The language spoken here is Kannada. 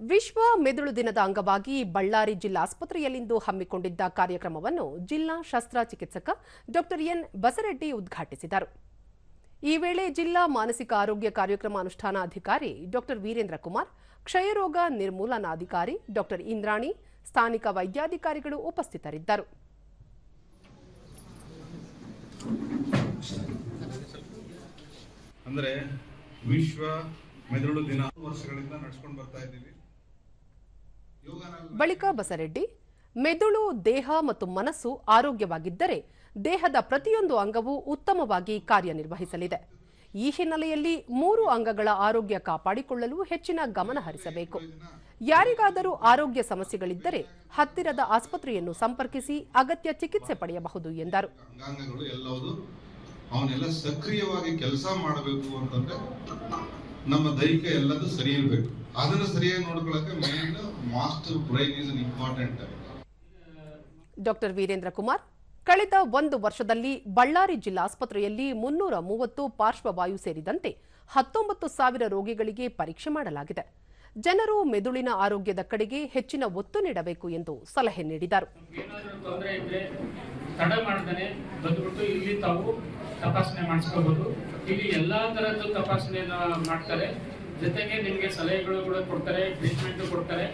ವಿಶ್ವ ಮೆದುಳು ದಿನದ ಅಂಗವಾಗಿ ಬಳ್ಳಾರಿ ಜಿಲ್ಲಾಸ್ಪತ್ರೆಯಲ್ಲಿಂದು ಹಮ್ಮಿಕೊಂಡಿದ್ದ ಕಾರ್ಯಕ್ರಮವನ್ನು ಜಿಲ್ಲಾ ಶಸ್ತ್ರಚಿಕಿತ್ಸಕ ಡಾಕ್ಟರ್ ಎನ್ ಬಸರೆಡ್ಡಿ ಉದ್ಘಾಟಿಸಿದರು. ಈ ವೇಳೆ ಜಿಲ್ಲಾ ಮಾನಸಿಕ ಆರೋಗ್ಯ ಕಾರ್ಯಕ್ರಮ ಅನುಷ್ಠಾನಾಧಿಕಾರಿ ಡಾಕ್ಟರ್ ವೀರೇಂದ್ರ ಕುಮಾರ್ ಕ್ಷಯರೋಗ ನಿರ್ಮೂಲನಾಧಿಕಾರಿ ಡಾಕ್ಟರ್ ಇಂದ್ರಾಣಿ, ಸ್ಥಾನಿಕ ವೈದ್ಯಾಧಿಕಾರಿಗಳು ಉಪಸ್ಥಿತರಿದ್ದರು. ಅಂದ್ರೆ ವಿಶ್ವ ಮೆದುಳು ದಿನ ವರ್ಷಗಳಿಂದ ನಡ್ಸ್ಕೊಂಡು ಬರ್ತಾ ಇದ್ದೀವಿ. ಬಳಿಕ ಬಸರೆಡ್ಡಿ, ಮೆದುಳು, ದೇಹ ಮತ್ತು ಮನಸ್ಸು ಆರೋಗ್ಯವಾಗಿದ್ದರೆ ದೇಹದ ಪ್ರತಿಯೊಂದು ಅಂಗವು ಉತ್ತಮವಾಗಿ ಕಾರ್ಯನಿರ್ವಹಿಸಲಿದೆ. ಈ ಹಿನ್ನೆಲೆಯಲ್ಲಿ ಮೂರು ಅಂಗಗಳ ಆರೋಗ್ಯ ಕಾಪಾಡಿಕೊಳ್ಳಲು ಹೆಚ್ಚಿನ ಗಮನ ಹರಿಸಬೇಕು. ಯಾರಿಗಾದರೂ ಆರೋಗ್ಯ ಸಮಸ್ಯೆಗಳಿದ್ದರೆ ಹತ್ತಿರದ ಆಸ್ಪತ್ರೆಯನ್ನು ಸಂಪರ್ಕಿಸಿ ಅಗತ್ಯ ಚಿಕಿತ್ಸೆ ಪಡೆಯಬಹುದು ಎಂದರು. ಅವನ್ನೆಲ್ಲ ಸಕ್ರಿಯವಾಗಿ ಕೆಲಸ ಮಾಡಬೇಕು ಅಂತಂದ್ರೆ ನಮ್ಮ ದೈಹಿಕ ಎಲ್ಲದೂ ಸರಿ ಅದನ್ನು ಸರಿಯಾಗಿ main master brain is important doctor Virendra Kumar ಕಳೆದ ಒಂದು ವರ್ಷದಲ್ಲಿ ಬಳ್ಳಾರಿ ಜಿಲ್ಲಾಸ್ಪತ್ರೆಯಲ್ಲಿ ಮುನ್ನೂರ ಮೂವತ್ತು ಪಾರ್ಶ್ವವಾಯು ಸೇರಿದಂತೆ ಹತ್ತೊಂಬತ್ತು ಸಾವಿರ ರೋಗಿಗಳಿಗೆ ಪರೀಕ್ಷೆ ಮಾಡಲಾಗಿದೆ. ಜನರು ಮೆದುಳಿನ ಆರೋಗ್ಯದ ಕಡೆಗೆ ಹೆಚ್ಚಿನ ಒತ್ತು ನೀಡಬೇಕು ಎಂದು ಸಲಹೆ ನೀಡಿದರು. ಇಲ್ಲಿ ತಪಾಸಣೆ ಮಾಡಿಸ್ಕೋಬಹುದು ಇಲ್ಲಿ ಎಲ್ಲಾ ತರದ್ದು ತಪಾಸಣೆಯನ್ನ ಮಾಡ್ತಾರೆ. ಜೊತೆಗೆ ನಿಮ್ಗೆ ಸಲಹೆಗಳು ಕೂಡ ಕೊಡ್ತಾರೆ ಟ್ರೀಟ್ಮೆಂಟ್ ಕೊಡ್ತಾರೆ.